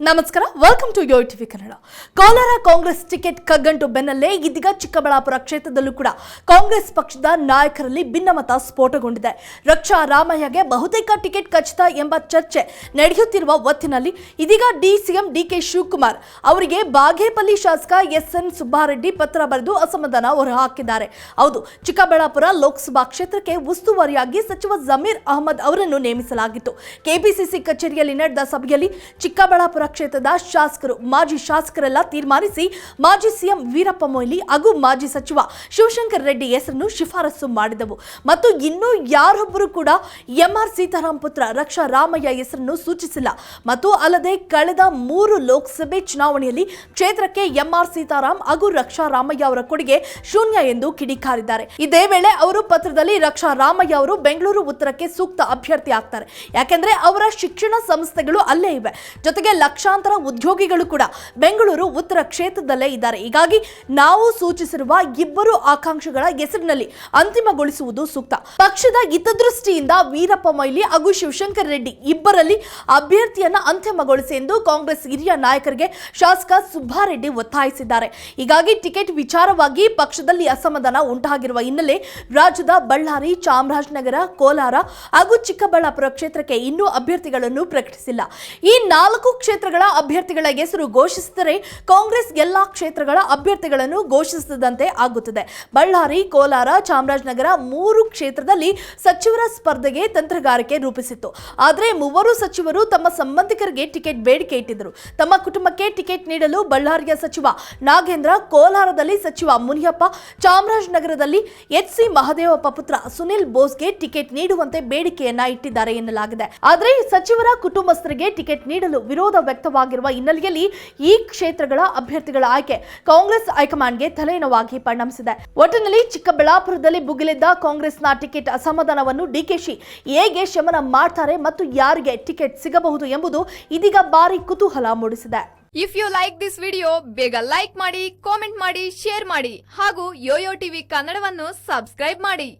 ನಮಸ್ಕಾರ welcome to Yo TV Kannada Kolar Congress ticket ಕಗ್ಗಂಟು ಬೆನ್ನಲ್ಲೇ ಇದೀಗ ಚಿಕ್ಕಬಳ್ಳಾಪುರ ಕ್ಷೇತ್ರದಲ್ಲೂ ಕೂಡ ಕಾಂಗ್ರೆಸ್ ಪಕ್ಷದ ನಾಯಕರಲ್ಲಿ ಭಿನ್ನಮತ ಸ್ಫೋಟಗೊಂಡಿದೆ. ರಕ್ಷಾ ರಾಮಯ್ಯಗೆ ಬಹುತೇಕ ಟಿಕೆಟ್ ಖಚಿತ ಎಂಬ ಚರ್ಚೆ ನಡೆಯುತ್ತಿರುವ ಒತ್ತಿನಲ್ಲಿ ಇದೀಗ ಡಿಸಿಎಂ ಡಿಕೆ ಶಿವಕುಮಾರ್ ಅವರಿಗೆ ಬಾಗೇಪಲ್ಲಿ ಶಾಸಕ ಎಸ್ ಎನ್ ಸುಬ್ಬಾರೆಡ್ಡಿ ಪತ್ರ ಬರೆದು ಅಸಮಾಧಾನ ಹೊರಹಾಕಿದ್ದಾರೆ. ಹೌದು, ಚಿಕ್ಕಬಳ್ಳಾಪುರ ಲೋಕಸಭಾ ಕ್ಷೇತ್ರಕ್ಕೆ ಉಸ್ತುವಾರಿಯಾಗಿ ಸಚಿವ ಜಮೀರ್ ಅಹಮದ್ ಅವರನ್ನು ನೇಮಿಸಲಾಗಿತ್ತು. ಕೆಪಿಸಿಸಿ ಕಚೇರಿಯಲ್ಲಿ ನಡೆದ ಸಭೆಯಲ್ಲಿ ಚಿಕ್ಕಬಳ್ಳಾಪುರ ಕ್ಷೇತ್ರದ ಶಾಸಕರು, ಮಾಜಿ ಶಾಸಕರೆಲ್ಲ ತೀರ್ಮಾನಿಸಿ ಮಾಜಿ ಸಿಎಂ ವೀರಪ್ಪ ಮೊಯ್ಲಿ ಹಾಗೂ ಮಾಜಿ ಸಚಿವ ಶಿವಶಂಕರ್ ರೆಡ್ಡಿ ಹೆಸರನ್ನು ಶಿಫಾರಸು ಮಾಡಿದವು. ಮತ್ತು ಇನ್ನೂ ಯಾರೊಬ್ಬರು ಕೂಡ ಎಂಆರ್ ಸೀತಾರಾಮ್ ಪುತ್ರ ರಕ್ಷಾ ರಾಮಯ್ಯ ಹೆಸರನ್ನು ಸೂಚಿಸಿಲ್ಲ. ಮತ್ತು ಅಲ್ಲದೆ ಕಳೆದ ಮೂರು ಲೋಕಸಭೆ ಚುನಾವಣೆಯಲ್ಲಿ ಕ್ಷೇತ್ರಕ್ಕೆ ಎಂಆರ್ ಸೀತಾರಾಮ್ ಹಾಗೂ ರಕ್ಷಾ ರಾಮಯ್ಯ ಅವರ ಕೊಡುಗೆ ಶೂನ್ಯ ಎಂದು ಕಿಡಿಕಾರಿದ್ದಾರೆ. ಇದೇ ವೇಳೆ ಅವರು ಪತ್ರದಲ್ಲಿ ರಕ್ಷಾ ರಾಮಯ್ಯ ಅವರು ಬೆಂಗಳೂರು ಉತ್ತರಕ್ಕೆ ಸೂಕ್ತ ಅಭ್ಯರ್ಥಿ ಆಗ್ತಾರೆ. ಯಾಕೆಂದ್ರೆ ಅವರ ಶಿಕ್ಷಣ ಸಂಸ್ಥೆಗಳು ಅಲ್ಲೇ ಇವೆ. ಜೊತೆಗೆ ಲಕ್ಷಾಂತರ ಉದ್ಯೋಗಿಗಳು ಕೂಡ ಬೆಂಗಳೂರು ಉತ್ತರ ಕ್ಷೇತ್ರದಲ್ಲೇ ಇದ್ದಾರೆ. ಹೀಗಾಗಿ ನಾವು ಸೂಚಿಸಿರುವ ಇಬ್ಬರು ಆಕಾಂಕ್ಷಿಗಳ ಹೆಸರಿನಲ್ಲಿ ಅಂತಿಮಗೊಳಿಸುವುದು ಸೂಕ್ತ. ಪಕ್ಷದ ಹಿತದೃಷ್ಟಿಯಿಂದ ವೀರಪ್ಪ ಮೊಯ್ಲಿ ಹಾಗೂ ಶಿವಶಂಕರ್ ರೆಡ್ಡಿ ಇಬ್ಬರಲ್ಲಿ ಅಭ್ಯರ್ಥಿಯನ್ನ ಅಂತಿಮಗೊಳಿಸಿ ಎಂದು ಕಾಂಗ್ರೆಸ್ ಹಿರಿಯ ನಾಯಕರಿಗೆ ಶಾಸಕ ಸುಬ್ಬಾರೆಡ್ಡಿ ಒತ್ತಾಯಿಸಿದ್ದಾರೆ. ಹೀಗಾಗಿ ಟಿಕೆಟ್ ವಿಚಾರವಾಗಿ ಪಕ್ಷದಲ್ಲಿ ಅಸಮಾಧಾನ ಉಂಟಾಗಿರುವ ಹಿನ್ನೆಲೆ ರಾಜ್ಯದ ಬಳ್ಳಾರಿ, ಚಾಮರಾಜನಗರ, ಕೋಲಾರ ಹಾಗೂ ಚಿಕ್ಕಬಳ್ಳಾಪುರ ಕ್ಷೇತ್ರಕ್ಕೆ ಇನ್ನೂ ಅಭ್ಯರ್ಥಿಗಳನ್ನು ಪ್ರಕಟಿಸಿಲ್ಲ. ಈ ನಾಲ್ಕು ಕ್ಷೇತ್ರಗಳ ಅಭ್ಯರ್ಥಿಗಳ ಹೆಸರು ಘೋಷಿಸಿದರೆ ಕಾಂಗ್ರೆಸ್ ಎಲ್ಲಾ ಕ್ಷೇತ್ರಗಳ ಅಭ್ಯರ್ಥಿಗಳನ್ನು ಘೋಷಿಸಿದಂತೆ ಆಗುತ್ತದೆ. ಬಳ್ಳಾರಿ, ಕೋಲಾರ, ಚಾಮರಾಜನಗರ ಮೂರು ಕ್ಷೇತ್ರದಲ್ಲಿ ಸಚಿವರ ಸ್ಪರ್ಧೆಗೆ ತಂತ್ರಗಾರಿಕೆ ರೂಪಿಸಿತ್ತು. ಆದರೆ ಮೂವರು ಸಚಿವರು ತಮ್ಮ ಸಂಬಂಧಿಕರಿಗೆ ಟಿಕೆಟ್ ಬೇಡಿಕೆ ಇಟ್ಟಿದ್ದರು. ತಮ್ಮ ಕುಟುಂಬಕ್ಕೆ ಟಿಕೆಟ್ ನೀಡಲು ಬಳ್ಳಾರಿಯ ಸಚಿವ ನಾಗೇಂದ್ರ, ಕೋಲಾರದಲ್ಲಿ ಸಚಿವ ಮುನಿಯಪ್ಪ, ಚಾಮರಾಜನಗರದಲ್ಲಿ ಎಚ್ ಸಿ ಮಹದೇವಪ್ಪ ಪುತ್ರ ಸುನಿಲ್ ಬೋಸ್ಗೆ ಟಿಕೆಟ್ ನೀಡುವಂತೆ ಬೇಡಿಕೆಯನ್ನ ಇಟ್ಟಿದ್ದಾರೆ ಎನ್ನಲಾಗಿದೆ. ಆದರೆ ಸಚಿವರ ಕುಟುಂಬಸ್ಥರಿಗೆ ಟಿಕೆಟ್ ನೀಡಲು ವಿರೋಧ ವ್ಯಕ್ತವಾಗಿರುವ ಹಿನ್ನೆಲೆಯಲ್ಲಿ ಈ ಕ್ಷೇತ್ರಗಳ ಅಭ್ಯರ್ಥಿಗಳ ಆಯ್ಕೆ ಕಾಂಗ್ರೆಸ್ ಹೈಕಮಾಂಡ್ಗೆ ತಲೆನೋವಾಗಿ ಪರಿಣಮಿಸಿದೆ. ಒಟ್ಟಿನಲ್ಲಿ ಚಿಕ್ಕಬಳ್ಳಾಪುರದಲ್ಲಿ ಭುಗಿಲಿದ್ದ ಕಾಂಗ್ರೆಸ್ನ ಟಿಕೆಟ್ ಅಸಮಾಧಾನವನ್ನು ಡಿಕೆಶಿ ಹೇಗೆ ಶಮನ ಮಾಡ್ತಾರೆ ಮತ್ತು ಯಾರಿಗೆ ಟಿಕೆಟ್ ಸಿಗಬಹುದು ಎಂಬುದು ಇದೀಗ ಭಾರಿ ಕುತೂಹಲ ಮೂಡಿಸಿದೆ. If you like this video ಬೇಗ ಲೈಕ್ ಮಾಡಿ ಕಾಮೆಂಟ್ ಮಾಡಿ ಶೇರ್ ಮಾಡಿ ಹಾಗೂ ಯೋಯೋ ಟಿವಿ ಕನ್ನಡವನ್ನು ಸಬ್ಸ್ಕ್ರೈಬ್ ಮಾಡಿ.